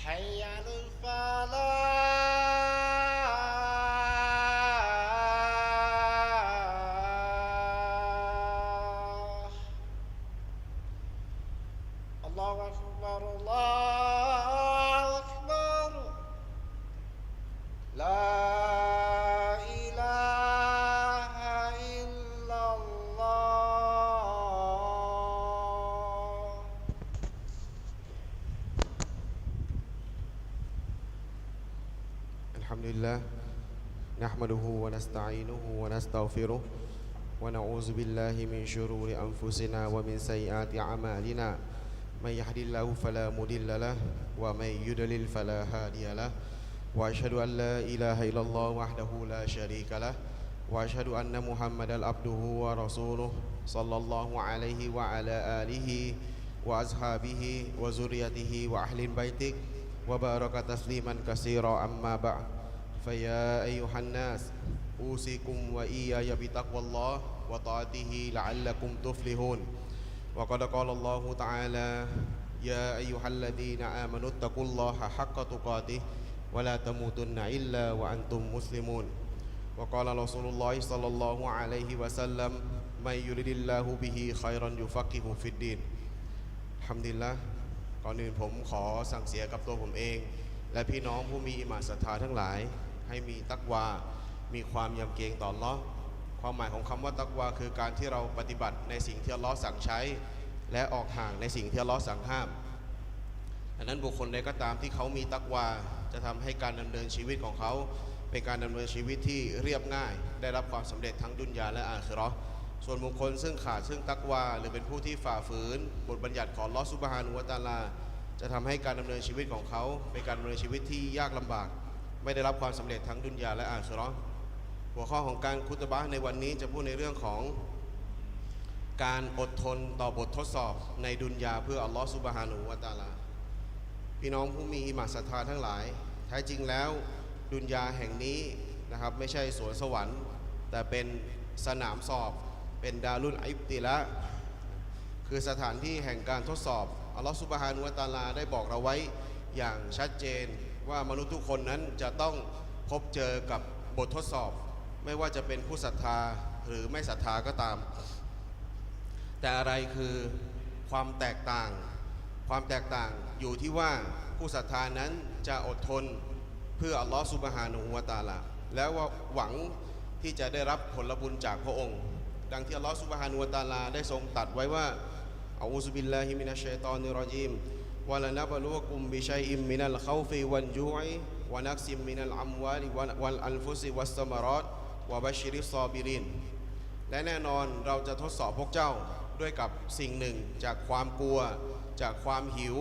حي على الفلاح نحمده ونستعينه ونستغفره ونعوذ بالله من شرور أنفسنا ومن سيئات أعمالنا. من يهد الله فلا مضل له ومن يضلل فلا هادي له. وأشهد أن لا إله إلا الله وحده لا شريك له. وأشهد أن محمدا عبده ورسوله صلى الله عليه وعلى آله وأصحابه وذريته وأهل بيته وبارك تسليما كثيرا أما بعد. فيا أيها الناس أوصيكم وإياي بتقوى الله وطاعته لعلكم تفلحون وقد قال الله تعالى يا أيها الذين آمنوا اتقوا الله حق تقاته ولا تموتن إلا وأنتم مسلمون وقال رسول الله صلى الله عليه وسلم من يريد الله به خيرا يفقهه في الدين ทำดินละก่อนอื่นผมขอสั่งเสียกับตัวผมเอง และพี่น้องผู้มีอิมานศรัทธาทั้งหลาย ให้มีตักวา มีความยำเกรงต่อลเลาะความหมายของคำว่าตักวา คือการที่เราปฏิบัติในสิ่งที่ลเลาะห์สั่งใช้ และออกห่างในสิ่งที่ลเลาะห์สั่งห้ามดังนั้นบุคคลใดก็ตามที่เขามีตักวา จะทำให้การดำเนินชีวิตของเขา เป็นการดำเนินชีวิตที่เรียบง่าย ได้รับความสำเร็จทั้งดุนยาและอาคิเราะส่วนบุคคลซึ่งขาดซึ่งตักวา หรือเป็นผู้ที่ฝ่าฝืนบทบัญญัติของลอสุบฮานุวะตาลา จะทำให้การดำเนินชีวิตของเขา เป็นการดำเนินชีวิตที่ยากลำบาก ไม่ได้รับความสำเร็จทั้งดุนยาและอาคิเราะหัวข้อของการคุตบะในวันนี้จะพูดในเรื่องของการอดทนต่อบททดสอบในดุนยาเพื่ออัลลอฮฺสุบฮานุวะตาลา พี่น้องผู้มีอิมาศรัทธาทั้งหลาย แท้จริงแล้วดุนยาแห่งนี้นะครับไม่ใช่สวนสวรรค์ แต่เป็นสนามสอบเป็นดารุนอิบติละคือสถานที่แห่งการทดสอบอัลลอฮฺสุบฮานุวะตาลาได้บอกเราไว้อย่างชัดเจน ว่ามนุษย์ทุกคนนั้นจะต้องพบเจอกับบททดสอบ ไม่ว่าจะเป็นผู้ศรัทธาหรือไม่ศรัทธาก็ตาม แต่อะไรคือความแตกต่าง ความแตกต่างอยู่ที่ว่าผู้ศรัทธานั้นจะอดทนเพื่ออัลลอฮฺสุบฮานุวะตาลาแล้วว่าหวังที่จะได้รับผลบุญจากพระองค์ ดังที่อัลลอฮฺสุบฮานุวะตาลาได้ทรงตัดไว้ว่าอาอูซุบิลลาฮิมินัชชัยฏอนิรานับลุวะกุมบิชัยอิมมินัลขาวฟิวัลจูอิวะนักซิม มินัลอัมวาลิวัลอัลฟุซิวัสสมารอตวะบัชชิริสซอบิรินและแน่นอนเราจะทดสอบพวกเจ้าด้วยกับสิ่งหนึ่งจากความกลัว จากความหิว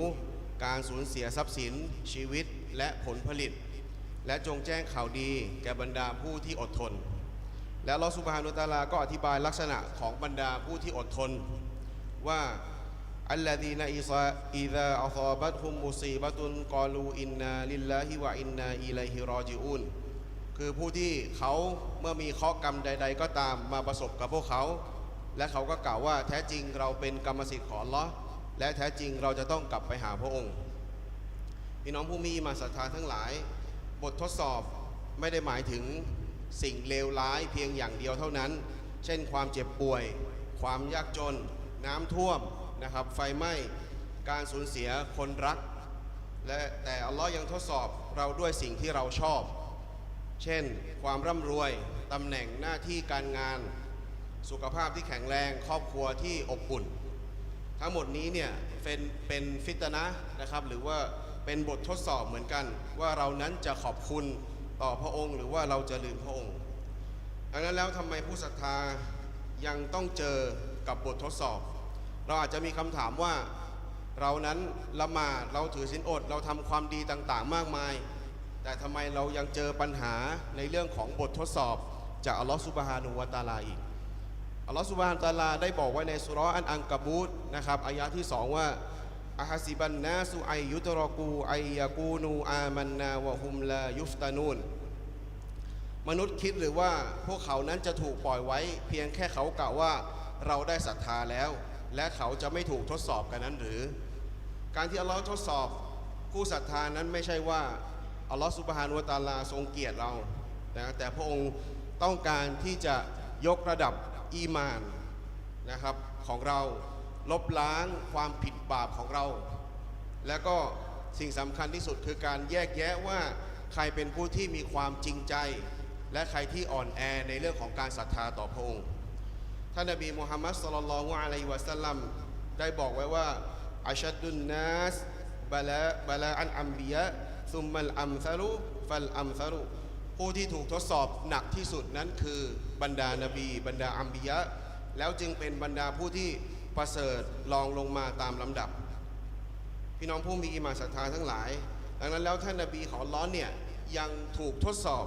การสูญเสียทรัพย์สิน ชีวิตและผลผลิต และจงแจ้งข่าวดีแก่บรรดาผู้ที่อดทน และลอสุบฮานุตาลาก็อธิบายลักษณะของบรรดาผู้ที่อดทน ว่า อัลลดีนอิซาอิดาอัซอบัตฮุมมุซีบะตุนกอลูอินนาลิลลาฮิวะอินนาอิลัยฮิรอจิอูนคือผู้ที่เขาเมื่อมีเคราะห์กรรมใด ๆ ก็ตามมาประสบกับพวกเขา และเขาก็กล่าวว่าแท้จริงเราเป็นกรรมสิทธิ์ของลเลาะห์และแท้จริงเราจะต้องกลับไปหาพระองค์พี่น้องผู้มีมาศรัทธาทั้งหลาย บททดสอบไม่ได้หมายถึงสิ่งเลวร้ายเพียงอย่างเดียวเท่านั้น เช่นความเจ็บป่วย ความยากจน น้ำท่วม นะครับ ไฟไหม้การสูญเสียคนรัก และแต่อัลลอฮ์ยังทดสอบเราด้วยสิ่งที่เราชอบ เช่น ความร่ำรวยตำแหน่งหน้าที่การงาน สุขภาพที่แข็งแรงครอบครัวที่อบอุ่น ทั้งหมดนี้เนี่ยเป็นเป็นฟิตนะนะครับ หรือว่าเป็นบททดสอบเหมือนกัน ว่าเรานั้นจะขอบคุณต่อพระองค์ หรือว่าเราจะลืมพระองค์ดังนั้นแล้วทำไมผู้ศรัทธายังต้องเจอกับบททดสอบ เราอาจจะมีคำถามว่าเรานั้นละหมาดเราถือศีลอด เราทำความดีต่างๆ มากมาย แต่ทำไมเรายังเจอปัญหาในเรื่องของบททดสอบ จากอัลลอฮฺสุบฮานุวะตาลาอีกอัลลอฮฺสุบฮานตะอาลาได้บอกไว้ในสุราะห์อันอังกบูตนะครับอายะที่สองว่าอะฮัสิบันนาสุไอยุตรอกูไอยากูนูอามันนาวะฮุมลายุฟตานูนมนุษย์คิดหรือว่าพวกเขานั้นจะถูกปล่อยไว้ เพียงแค่เขากล่าวว่าเราได้ศรัทธาแล้ว และเขาจะไม่ถูกทดสอบกันนั้นหรือ การที่อัลลอฮ์ทดสอบผู้ศรัทธานั้นไม่ใช่ว่าอัลลอฮ์สุบฮานุตาลาทรงเกียรติเรานะแต่พระองค์ต้องการที่จะยกระดับอีมานนะครับของเราลบล้างความผิดบาปของเรา แล้วก็สิ่งสำคัญที่สุดคือการแยกแยะว่าใครเป็นผู้ที่มีความจริงใจ และใครที่อ่อนแอในเรื่องของการศรัทธาต่อพระองค์ ท่านนบีมุฮัมมัดสลลัลลอฮุอะลัยฮิวะสัลลัมได้บอกไว้ว่าอัชัดดุนนัสบลาบลาอันอัมบิยะซุมมัลอัมซารุฟัลอัมซารุผู้ที่ถูกทดสอบหนักที่สุดนั้นคือบรรดานบี บรรดาอัมบิยะแล้วจึงเป็นบรรดาผู้ที่ประเสริฐรองลงมาตามลำดับ พี่น้องผู้มีอิมาศรัทธาทั้งหลาย ดังนั้นแล้วท่านนบีของล้อเนี่ยยังถูกทดสอบ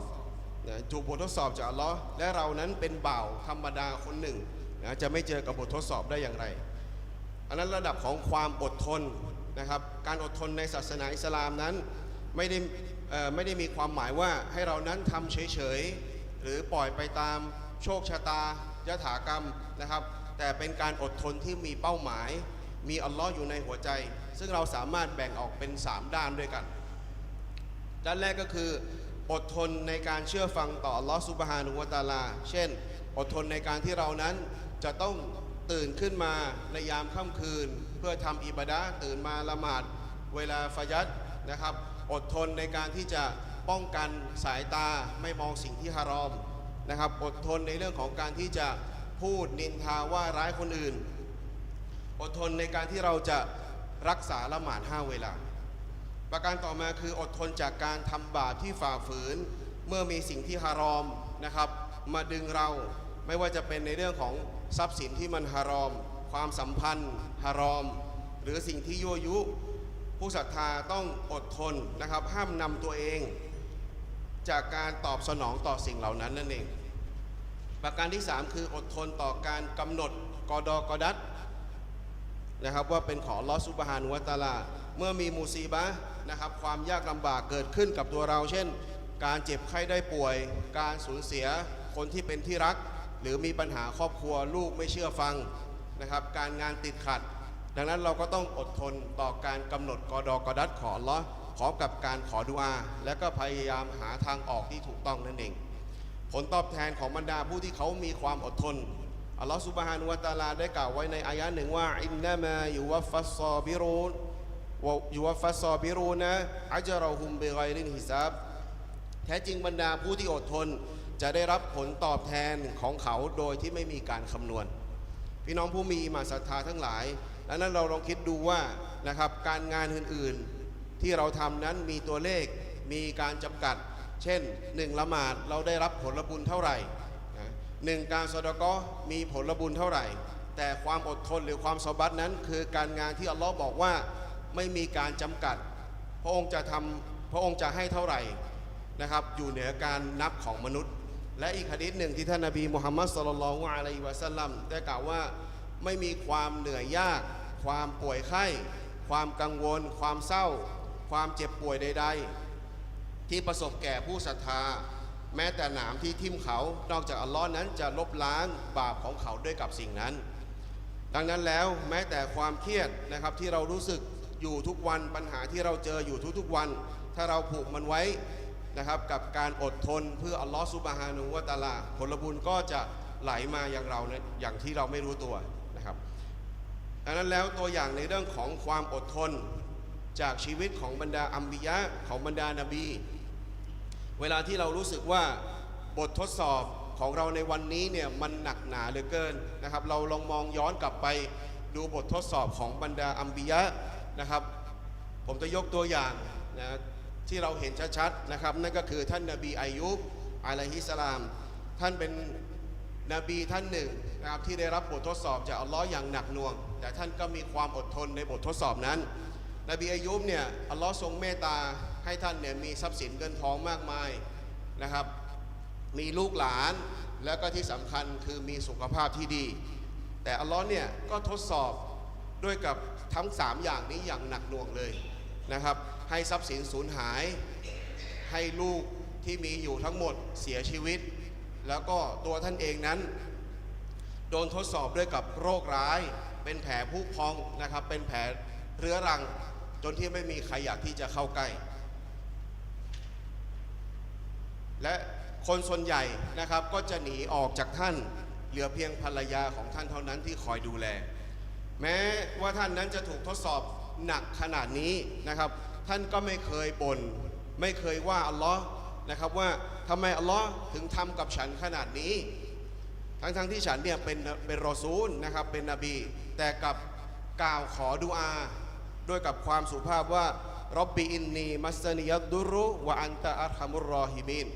ถูกบททดสอบจากลลอและเรานั้นเป็นบ่าวธรรมดาคนหนึ่ง นะจะไม่เจอกับบททดสอบได้อย่างไร อันนั้นระดับของความอดทนนะครับ การอดทนในศาสนาอิสลามนั้นไม่ได้ไม่ได้มีความหมายว่าให้เรานั้นทำเฉยๆ หรือปล่อยไปตามโชคชะตายถากรรมนะครับ แต่เป็นการอดทนที่มีเป้าหมาย มีอัลลอฮ์อยู่ในหัวใจ ซึ่งเราสามารถแบ่งออกเป็น 3 ด้านด้วยกัน ด้านแรกก็คืออดทนในการเชื่อฟังต่ออัลลอฮ์ซุบฮานุวะตาลา เช่น อดทนในการที่เรานั้น จะต้องตื่นขึ้นมาในยามค่ำคืน เพื่อทำอิบาดะห์ตื่นมาละหมาดเวลาฟายัดนะครับ อดทนในการที่จะป้องกันสายตาไม่มองสิ่งที่ฮารอมนะครับ อดทนในเรื่องของการที่จะพูดนินทาว่าร้ายคนอื่น อดทนในการที่เราจะรักษาละหมาดห้าเวลา ประการต่อมาคืออดทนจากการทำบาปที่ฝ่าฝืน เมื่อมีสิ่งที่ฮารอมนะครับ มาดึงเราไม่ว่าจะเป็นในเรื่องของ ทรัพย์สินที่มันฮารอม ความสัมพันธ์ฮารอม หรือสิ่งที่ยั่วยุ ผู้ศรัทธาต้องอดทนนะครับ ห้ามนำตัวเอง จากการตอบสนองต่อสิ่งเหล่านั้นนั่นเอง ประการที่ 3 คืออดทนต่อการกำหนดกอดอกอดัตนะครับว่าเป็นของลอฮ์ซุบฮานุวะตาลา เมื่อมีมูซีบะนะครับความยากลำบากเกิดขึ้นกับตัวเรา เช่น การเจ็บไข้ได้ป่วย การสูญเสียคนที่เป็นที่รัก หรือมีปัญหาครอบครัวลูกไม่เชื่อฟังนะครับ การงานติดขัด ดังนั้นเราก็ต้องอดทนต่อการกำหนดกอดอกอดัตขอลลอฮ์พร้อมกับการขอดุอา และก็พยายามหาทางออกที่ถูกต้องนั่นเอง ผลตอบแทนของบรรดาผู้ที่เขามีความอดทนอัลลอฮฺสุบฮานุวะตะอาลาได้กล่าวไว้ในอายะห์หนึ่งว่าอินนามายูวัฟฟัสซอบิรูนยูวัฟฟัสซอบิรูนะอัจรอฮุมเบไกรินฮิซาบแท้จริงบรรดาผู้ที่อดทน จะได้รับผลตอบแทนของเขาโดยที่ไม่มีการคำนวณ พี่น้องผู้มีมาศรัทธาทั้งหลายดังนั้นเราลองคิดดูว่านะครับการงานอื่นๆ ที่เราทำนั้นมีตัวเลขมีการจำกัด เช่นหนึ่งละหมาดเราได้รับผลบุญเท่าไหร่หนึ่งการสดาะเคราะห์มีผลบุญเท่าไหร่ แต่ความอดทนหรือความสบัดนั้น คือการงานที่อัลลอฮ์บอกว่าไม่มีการจำกัด พระองค์จะทำพระองค์จะให้เท่าไหร่นะครับอยู่เหนือการนับของมนุษย์ และอีกหะดีษหนึ่งที่ท่านนบีมุฮัมมัดสลลัลลอฮุอะลัยฮิวะสัลลัมได้กล่าวว่าไม่มีความเหนื่อยยาก ความป่วยไข้ ความกังวล ความเศร้า ความเจ็บป่วยใด ๆ ที่ประสบแก่ผู้ศรัทธา แม้แต่หนามที่ทิ่มเขา นอกจากอัลลอฮ์นั้นจะลบล้างบาปของเขาด้วยกับสิ่งนั้น ดังนั้นแล้วแม้แต่ความเครียดนะครับที่เรารู้สึกอยู่ทุกวันปัญหาที่เราเจออยู่ทุกๆวัน ถ้าเราผูกมันไว้ นะครับกับการอดทนเพื่ออัลลอฮ์ซุบฮานุวะตาลา ผลบุญก็จะไหลมาอย่างเราเนี่ยอย่างที่เราไม่รู้ตัวนะครับดังนั้นแล้วตัวอย่างในเรื่องของความอดทนจากชีวิตของบรรดาอัมบิยะของบรรดานาบี เวลาที่เรารู้สึกว่าบททดสอบของเราในวันนี้เนี่ยมันหนักหนาเหลือเกินนะครับ เราลองมองย้อนกลับไปดูบททดสอบของบรรดาอัมบิยะนะครับ ผมจะยกตัวอย่างนะ ที่เราเห็นชัดๆนะครับ นั่นก็คือท่านนาบีอายุบอะลัยฮิสลาม ท่านเป็นนบีท่านหนึ่งนะครับที่ได้รับบททดสอบจากอัลลอฮ์อย่างหนักหน่วง แต่ท่านก็มีความอดทนในบททดสอบนั้น นบีอายุบเนี่ยอัลลอฮ์ทรงเมตตาให้ท่านเนี่ยมีทรัพย์สินเงินทองมากมายนะครับ มีลูกหลานแล้วก็ที่สำคัญคือมีสุขภาพที่ดี แต่อัลลอฮ์เนี่ยก็ทดสอบด้วยกับทั้ง 3 อย่างนี้อย่างหนักหน่วงเลยนะครับ ให้ทรัพย์สินสูญหาย ให้ลูกที่มีอยู่ทั้งหมดเสียชีวิต แล้วก็ตัวท่านเองนั้น โดนทดสอบด้วยกับโรคร้าย เป็นแผลผุพองนะครับ เป็นแผลเรื้อรัง จนที่ไม่มีใครอยากที่จะเข้าใกล้ และคนส่วนใหญ่นะครับก็จะหนีออกจากท่านเหลือเพียงภรรยาของท่านเท่านั้นที่คอยดูแล แม้ว่าท่านนั้นจะถูกทดสอบหนักขนาดนี้นะครับ ท่านก็ไม่เคยบน่นไม่เคยว่าอัลลอฮ์นะครับว่าทำไมอัลลอฮ์ถึงทำกับฉันขนาดนี้ ทั้งๆทที่ฉันเนี่ยเป็นเป็นรอซูลนะครับเป็นนบี แต่กับกล่าวขอดุอาด้วยกับความสุภาพว่ารับบีอินนีมัสนียัดดุรุวะอันตะอัลฮัมุรรอฮิมิน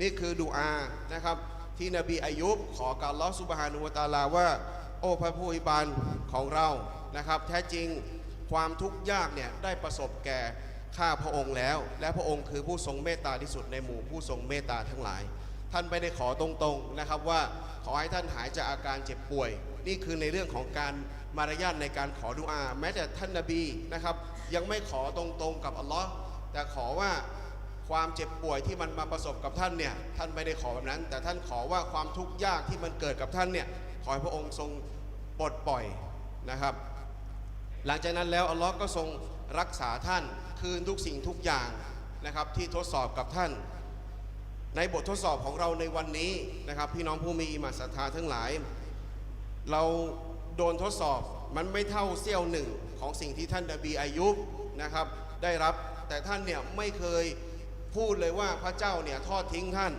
นี่คือดุอานะครับที่นบีอายุบขอกับอัลลอฮ์สุบฮานุวะตาลาว่า โอ้พระผู้อิบาลของเรานะครับ แท้จริง ความทุกข์ยากเนี่ยได้ประสบแก่ข้าพระองค์แล้ว และพระองค์คือผู้ทรงเมตตาที่สุดในหมู่ผู้ทรงเมตตาทั้งหลาย ท่านไม่ได้ขอตรงๆนะครับว่าขอให้ท่านหายจากอาการเจ็บป่วย นี่คือในเรื่องของการมารยาทในการขอดุอา แม้แต่ท่านนบีนะครับ ยังไม่ขอตรงๆกับอัลลอฮ์แต่ขอว่าความเจ็บป่วยที่มันมาประสบกับท่านเนี่ยท่านไม่ได้ขอแบบนั้น แต่ท่านขอว่าความทุกข์ยากที่มันเกิดกับท่านเนี่ยขอให้พระองค์ทรงปลดปล่อยนะครับ หลังจากนั้นแล้วอัลลอฮ์ก็ทรงรักษาท่านคืนทุกสิ่งทุกอย่างนะครับที่ทดสอบกับท่าน ในบททดสอบของเราในวันนี้นะครับ พี่น้องผู้มีอิมาศรัทธาทั้งหลาย เราโดนทดสอบมันไม่เท่าเสี้ยวหนึ่งของสิ่งที่ท่านนบีอายุบนะครับได้รับแต่ท่านเนี่ยไม่เคยพูดเลยว่าพระเจ้าเนี่ยทอดทิ้งท่าน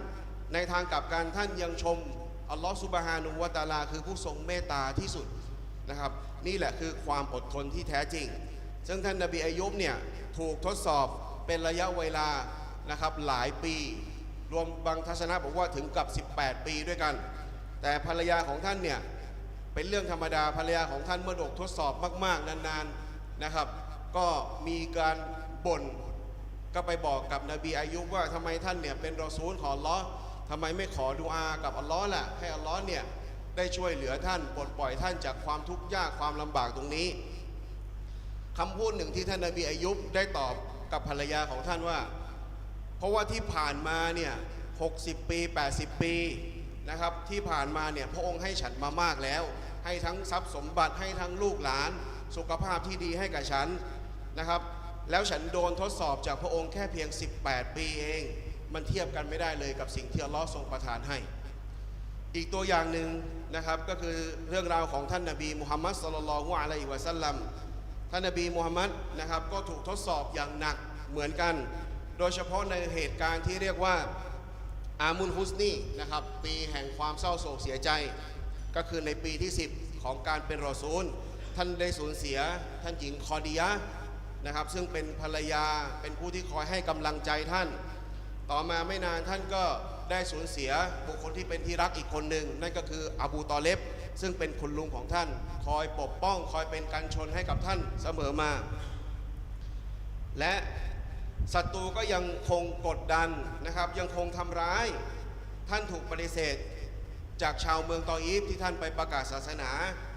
ในทางกลับการท่านยังชมอัลลอฮฺสุบฮานุวะตาลา คือผู้ทรงเมตตาที่สุด นะครับ นี่แหละคือความอดทนที่แท้จริง ซึ่งท่านนบีอายุบเนี่ยถูกทดสอบเป็นระยะเวลานะครับหลายปี รวมบางทัศนะบอกว่าถึงกับ 18 ปีด้วยกัน แต่ภรรยาของท่านเนี่ยเป็นเรื่องธรรมดาภรรยาของท่านเมื่อถูกทดสอบมากๆ นานๆนะครับ ก็มีการบ่นก็ไปบอกกับนบีอายุบว่าทำไมท่านเนี่ยเป็นรอซูลของอัลลอฮ์ทำไมไม่ขอดุอากับอัลลอฮ์ล่ะให้อัลลอฮ์เนี่ย ได้ช่วยเหลือท่านปลดปล่อยท่านจากความทุกข์ยากความลำบากตรงนี้คำพูดหนึ่งที่ท่านนบีอายุบได้ตอบกับภรรยาของท่านว่า เพราะว่าที่ผ่านมาเนี่ย60 ปี 80 ปีนะครับที่ผ่านมาเนี่ยพระองค์ให้ฉันมามากแล้ว ให้ทั้งทรัพย์สมบัติให้ทั้งลูกหลาน สุขภาพที่ดีให้กับฉันนะครับ แล้วฉันโดนทดสอบจากพระองค์แค่เพียง 18 ปีเอง มันเทียบกันไม่ได้เลยกับสิ่งที่อัลลอฮ์ทรงประทานให้ อีกตัวอย่างหนึ่งนะครับก็คือเรื่องราวของท่านนบีมุฮัมมัดสลลัลฮุอะลัยฮิวะสัลลัมท่านนบีมูฮัมมัดนะครับก็ถูกทดสอบอย่างหนักเหมือนกัน โดยเฉพาะในเหตุการณ์ที่เรียกว่าอามุนฮุสนีนะครับปีแห่งความเศร้าโศกเสียใจ ก็คือในปีที่ 10 ของการเป็นรอซูล ท่านได้สูญเสียท่านหญิงคอดียะนะครับซึ่งเป็นภรรยาเป็นผู้ที่คอยให้กำลังใจท่าน ต่อมาไม่นานท่านก็ ได้สูญเสียบุคคลที่เป็นที่รักอีกคนหนึ่งนั่นก็คืออบูตอเลบซึ่งเป็นคุณลุงของท่าน คอยปกป้องคอยเป็นกันชนให้กับท่านเสมอมา และศัตรูก็ยังคงกดดันนะครับยังคงทำร้าย ท่านถูกปฏิเสธ จากชาวเมืองตออีฟที่ท่านไปประกาศศาสนา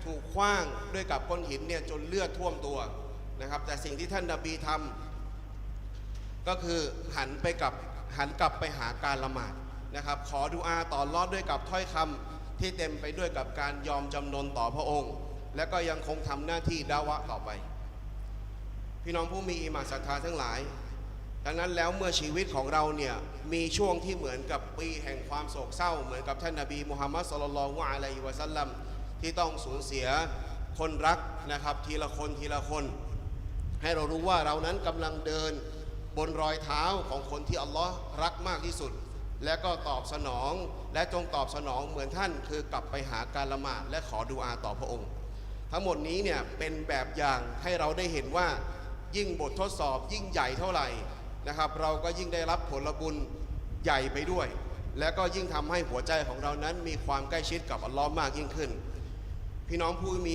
ถูกคว้างด้วยกับก้อนหินเนี่ยจนเลือดท่วมตัวนะครับแต่สิ่งที่ท่านนบีทำก็คือหันไปกับหันกลับไปหาการละหมาด นะครับ ขอดุอาต่อรอดด้วยกับถ้อยคำที่เต็มไปด้วยกับการยอมจำนนต่อพระองค์ และก็ยังคงทำหน้าที่ดาวะต่อไป พี่น้องผู้มีอิมาศรัทธาทั้งหลาย ดังนั้นแล้วเมื่อชีวิตของเราเนี่ยมีช่วงที่เหมือนกับปีแห่งความโศกเศร้า เหมือนกับท่านนบีมุฮัมมัดสุลลัลลอฮุอะลัยฮิวะสัลลัมที่ต้องสูญเสียคนรักนะครับทีละคนทีละคน ให้เรารู้ว่าเรานั้นกำลังเดินบนรอยเท้าของคนที่อัลลอฮ์รักมากที่สุด และก็ตอบสนองและจงตอบสนองเหมือนท่านคือกลับไปหาการละหมาดและขอดุอาต่อพระองค์ ทั้งหมดนี้เนี่ยเป็นแบบอย่างให้เราได้เห็นว่ายิ่งบททดสอบยิ่งใหญ่เท่าไหร่นะครับ เราก็ยิ่งได้รับผลบุญใหญ่ไปด้วย และก็ยิ่งทำให้หัวใจของเรานั้นมีความใกล้ชิดกับอัลลอฮ์มากยิ่งขึ้น พี่น้องผู้มี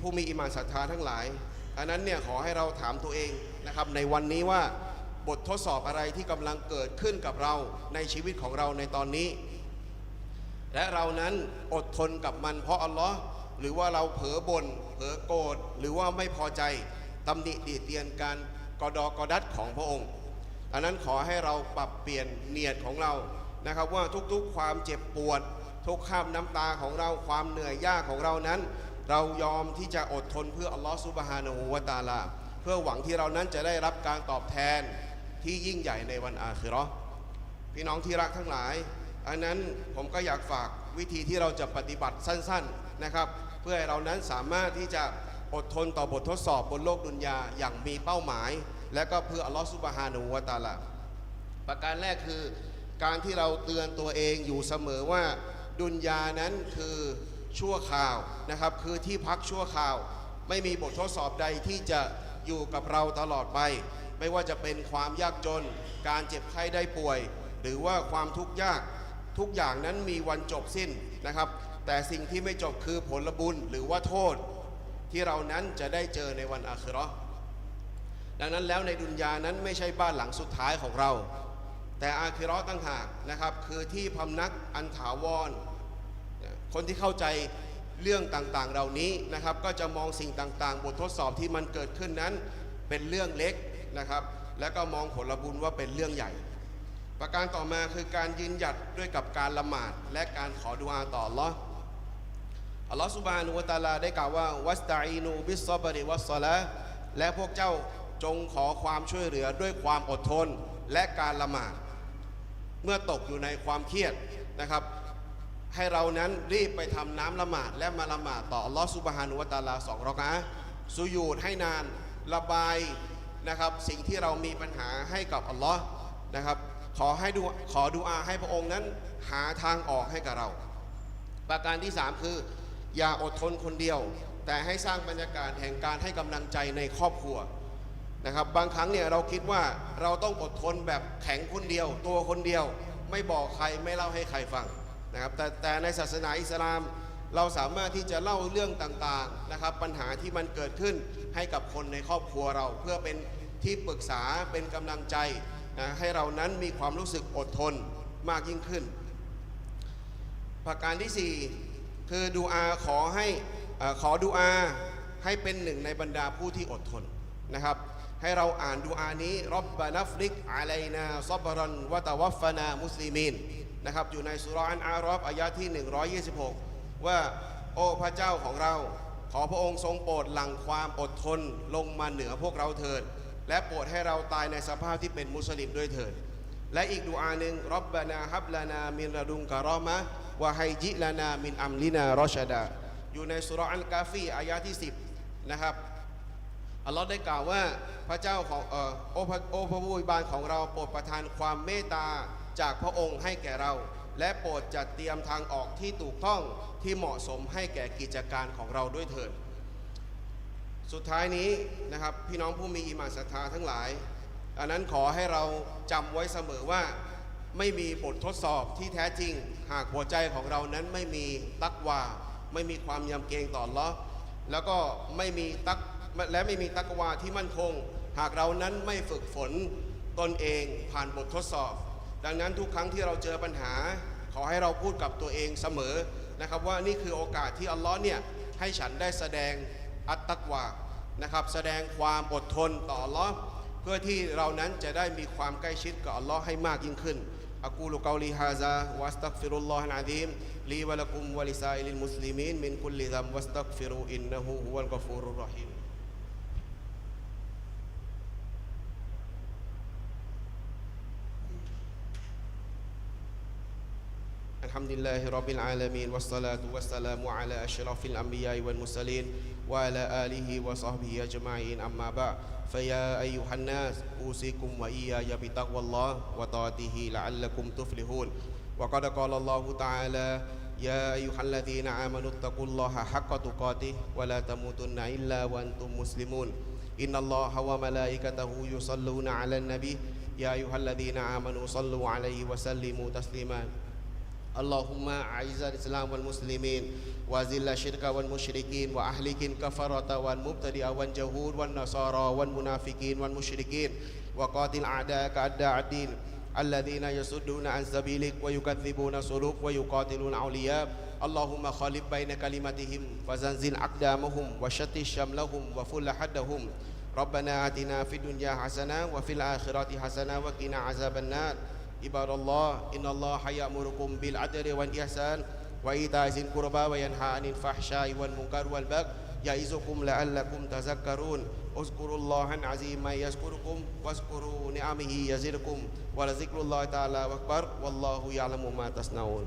ผู้มีอิมานศรัทธาทั้งหลายอันนั้นเนี่ยขอให้เราถามตัวเองนะครับในวันนี้ว่า บททดสอบอะไรที่กำลังเกิดขึ้นกับเราในชีวิตของเราในตอนนี้ และเรานั้นอดทนกับมันเพราะอัลลอฮ์หรือว่าเราเผลอบ่นเผลอโกรธหรือว่าไม่พอใจตำหนิดีเตียนการกอดอกอดัดของพระองค์อันนั้นขอให้เราปรับเปลี่ยนเนียดของเรานะครับ ว่าทุกๆความเจ็บปวด ทุกข้ามน้ำตาของเราความเหนื่อยยากของเรานั้น เรายอมที่จะอดทนเพื่ออัลลอฮ์ซุบฮานะฮูวะตาลา เพื่อหวังที่เรานั้นจะได้รับการตอบแทน ที่ยิ่งใหญ่ในวันอาคิราะห์พี่น้องที่รักทั้งหลาย อันนั้นผมก็อยากฝากวิธีที่เราจะปฏิบัติสั้นๆนะครับ เพื่อให้เรานั้นสามารถที่จะอดทนต่อบททดสอบบนโลกดุนยาอย่างมีเป้าหมาย และก็เพื่ออัลลอฮฺซุบฮานูวะตะอาลาประการแรกคือการที่เราเตือนตัวเองอยู่เสมอว่าดุนยานั้นคือชั่วคราวนะครับ คือที่พักชั่วคราว ไม่มีบททดสอบใดที่จะอยู่กับเราตลอดไป ไม่ว่าจะเป็นความยากจน การเจ็บไข้ได้ป่วย หรือว่าความทุกข์ยากทุกอย่างนั้นมีวันจบสิ้นนะครับ แต่สิ่งที่ไม่จบคือผลบุญหรือว่าโทษ ที่เรานั้นจะได้เจอในวันอาคราดังนั้นแล้วในดุนยานั้นไม่ใช่บ้านหลังสุดท้ายของเรา แต่อาคิราตั้งหากนะครับ คือที่พำนักอันถาวร คนที่เข้าใจเรื่องต่างๆ เหล่านี้นะครับ ก็จะมองสิ่งต่างๆ บททดสอบที่มันเกิดขึ้นนั้น เป็นเรื่องเล็ก นะครับ และก็มองผลบุญว่าเป็นเรื่องใหญ่ ประการต่อมาคือการยืนหยัดด้วยกับการละหมาดและการขอดุอาต่อลออัลลอฮ์สุบานุวะตาลาได้กล่าวว่าวัสตาอีนูบิสซอบริวัสซอละและพวกเจ้าจงขอความช่วยเหลือด้วยความอดทนและการละหมาด เมื่อตกอยู่ในความเครียดนะครับ ให้เรานั้นรีบไปทำน้ำละหมาดและมาละหมาดต่ออัลลอฮ์ซุบฮานุวะตาลาสองรอกะอะสุยูดให้นานระบาย นะครับ สิ่งที่เรามีปัญหาให้กับอัลลอฮ์นะครับ ขอให้ดูขอดูอาให้พระองค์นั้นหาทางออกให้กับเรา ประการที่ 3 คือ อย่าอดทนคนเดียว แต่ให้สร้างบรรยากาศแห่งการให้กำลังใจในครอบครัวนะครับบางครั้งเนี่ยเราคิดว่าเราต้องอดทนแบบแข็งคนเดียว ตัวคนเดียว ไม่บอกใครไม่เล่าให้ใครฟังนะครับแต่แต่ในศาสนาอิสลาม เราสามารถที่จะเล่าเรื่องต่างๆนะครับ ปัญหาที่มันเกิดขึ้นให้กับคนในครอบครัวเรา เพื่อเป็นที่ปรึกษาเป็นกำลังใจนะให้เรานั้นมีความรู้สึกอดทนมากยิ่งขึ้น ประการที่ 4 คือดูอาขอให้อขอดูอาให้เป็นหนึ่งในบรรดาผู้ที่อดทนนะครับ ให้เราอ่านดูอานี้รับบานัฟริกอะลัยนาซับรันวะตะวัฟฟนามุสลิมีนนะครับอยู่ในสุราะห์อันอารอฟอายะที่ 126 ว่าโอ้พระเจ้าของเรา ขอพระองค์ทรงโปรดหลั่งความอดทนลงมาเหนือพวกเราเถิด และโปรดให้เราตายในสภาพที่เป็นมุสลิมด้วยเถิด และอีกดูอาหนึ่งรับบานาฮับลานามินระดุงกะรอมะวะไฮจิลานามินอัมลินารอชดา อยู่ในสุรอัลกาฟีอายะที่ 10 นะครับอัลลอฮ์ได้กล่าวว่าพระเจ้าของเออโอพระโอพระผู้อวยบานของเราโปรดประทานความเมตตาจากพระองค์ให้แก่เรา และโปรดจัดเตรียมทางออกที่ถูกต้องที่เหมาะสมให้แก่กิจการของเราด้วยเถิด สุดท้ายนี้นะครับพี่น้องผู้มีอิมานศรัทธาทั้งหลายอันนั้นขอให้เราจำไว้เสมอว่าไม่มีบททดสอบที่แท้จริง หากหัวใจของเรานั้นไม่มีตักวาไม่มีความยำเกรงต่อลเลาะห์แล้วก็ไม่มีตักและไม่มีตักวาที่มั่นคง หากเรานั้นไม่ฝึกฝนตนเองผ่านบททดสอบ ดังนั้นทุกครั้งที่เราเจอปัญหา ขอให้เราพูดกับตัวเองเสมอนะครับ ว่านี่คือโอกาสที่อัลลอฮ์เนี่ยให้ฉันได้แสดงอัตตักวานะครับแสดงความอดทนต่ออัลลอฮ์เพื่อที่เรานั้นจะได้มีความใกล้ชิดกับอัลลอฮ์ให้มากยิ่งขึ้นอักูลกาลีฮาซาวัสตักฟิรุลล الحمد لله رب العالمين والصلاة والسلام على أشرف الأنبياء والمرسلين وعلى آله وصحبه أجمعين. أما بعد فيا أيها الناس أوصيكم وإياي بتقوى الله وطاعته لعلكم تفلحون. وقد قال الله تعالى يا أيها الذين آمنوا اتقوا الله حق تقاته ولا تموتن إلا وأنتم مسلمون. إن الله وملائكته يصلون على النبي يا أيها الذين آمنوا صلوا عليه وسلموا تسليما. اللهم أعز الإسلام والمسلمين وأذل الشرك والمشركين وأهلك الكفرة والمبتدئ والجهود والنصارى والمنافقين والمشركين وقاتل أعداءك أعداء الدين الذين يصدون عن سبيلك ويكذبون سلوك ويقاتلون أولياء اللهم خالف بين كلمتهم وزنزل أقدامهم وشتت شملهم وفل حدهم ربنا آتنا في الدنيا حسنة وفي الآخرة حسنة وقنا عذاب النار عباد الله إن الله يأمركم بالعدل والإحسان وإيتاء ذي القربى وينهى عن الفحشاء والمنكر والبغي يعظكم لعلكم تذكرون اذكروا الله العظيم يذكركم واذكروا نعمه يزدكم ولذكر الله تعالى أكبر والله يعلم ما تصنعون